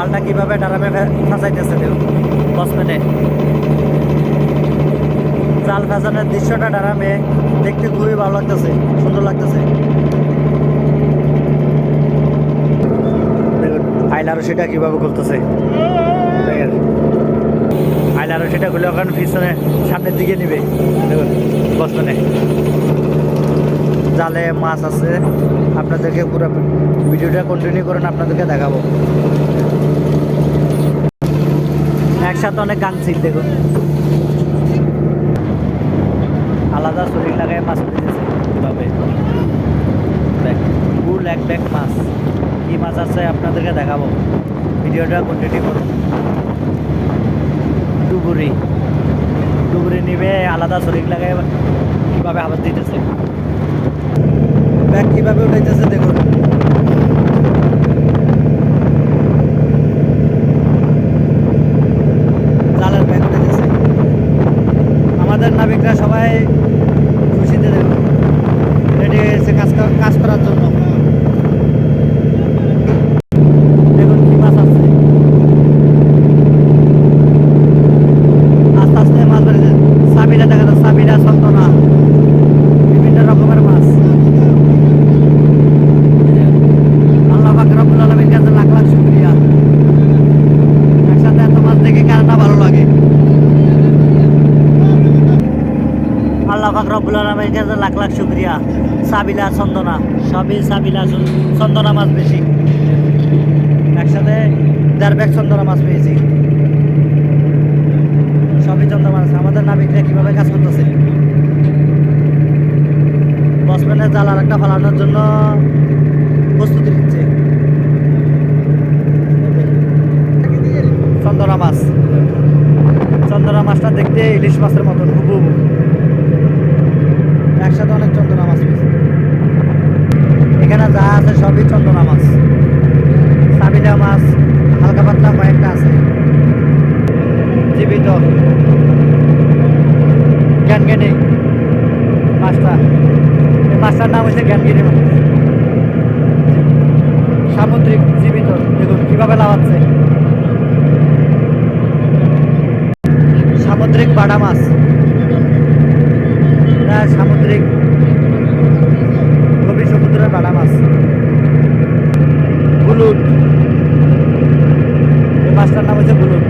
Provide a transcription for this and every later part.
জালটা কীভাবে ডারামে ফাঁসাইতেছে দেখুন বসমেনে জাল ফাঁসানোর দৃশ্যটা ডারামে দেখতে খুবই ভালো লাগতেছে, সুন্দর লাগতেছে। আইলারও সেটা কীভাবে খুলতেছে? আইলারও সেটা খুলে ওখানে পিছনে, সামনের দিকে নিবে। দেখুন বসমেনে জালে মাছ আছে। আপনাদেরকে পুরো ভিডিওটা কন্টিনিউ করেন, আপনাদেরকে দেখাবো। একসাথে অনেক গাংছিল দেখুন আলাদা শরীর লাগায় মাছ পেয়েছে এভাবে ফুল এক ব্যাগ মাছ। কী মাছ আছে আপনাদেরকে দেখাবো। ভিডিওটা কন্টিনিউ করুন ডুবুরি। ডুবুরি নিবে আলাদা শরীর লাগায় কীভাবে আবার দিতেছে। ব্যাগ কীভাবে উঠাইতেছে দেখুন জালের ব্যাগ উঠাইতেছে নাবিকরা সবাই খুশিতে দেখুন এটি কাজ করার জন্য দেখুন কি মাছ আছে আস্তে আস্তে মাছ বেড়েছে সাবিলা দেখা যাচ্ছে সাবিলা সন্তনা বিভিন্ন রকমের মাছ আল্লাহ পাক রব্বুল আলামিনের কাছে লাখ লাখ শুকরিয়া একসাথে এত মাছ দেখে কার না ভালো লাগে আল্লাহ রব্বুল আলামিনের কাছে লাখ লাখ শুকরিয়া। সাবিলা, চন্দনা। সবই সাবিলা চন্দনা মাছ বেশি। একসাথে দেড় ব্যাগ চন্দনা মাছ পেয়েছি। সবই চন্দনা মাছ আমাদের নাবিকরা কীভাবে কাজ করতেছে? বসম্যানের জাল আর একটা ফালানোর জন্য প্রস্তুতি নিচ্ছে। চন্দনা মাছ। চন্দনা মাছটা দেখতে ইলিশ মাছের মতন, হুবহু। একসাথে অনেক চন্দনা মাছ পেয়েছে এখানে যা আছে সবই চন্দনা মাছ সাবিলা মাছ, হালকা পাতলা কয়েকটা আছে। জীবিত। জ্ঞানজ্ঞানী মাছটা এই মাছটার নাম হচ্ছে জ্ঞানগিরি মাছ সামুদ্রিক জীবিত দেখুন কীভাবে লাগাচ্ছে সামুদ্রিক বাটা মাছ সামুদ্রিক গভীর সমুদ্রের বাটা মাছ বুলুট। এই মাছটার নাম হচ্ছে বুলুট।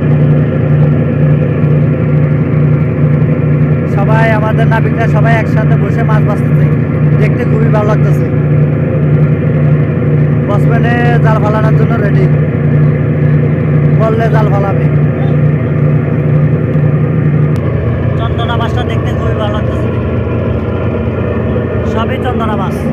সবাই আমাদের নাবিকরা সবাই একসাথে বসে মাছ বাঁচতেছে। দেখতে খুবই ভালো লাগতেছে। বসম্যানে জাল ফালানোর জন্য রেডি বললে জাল ফালাবে। চন্দনা মাছটা দেখতে খুবই ভালো লাগতেছে। চন্দনা মাছ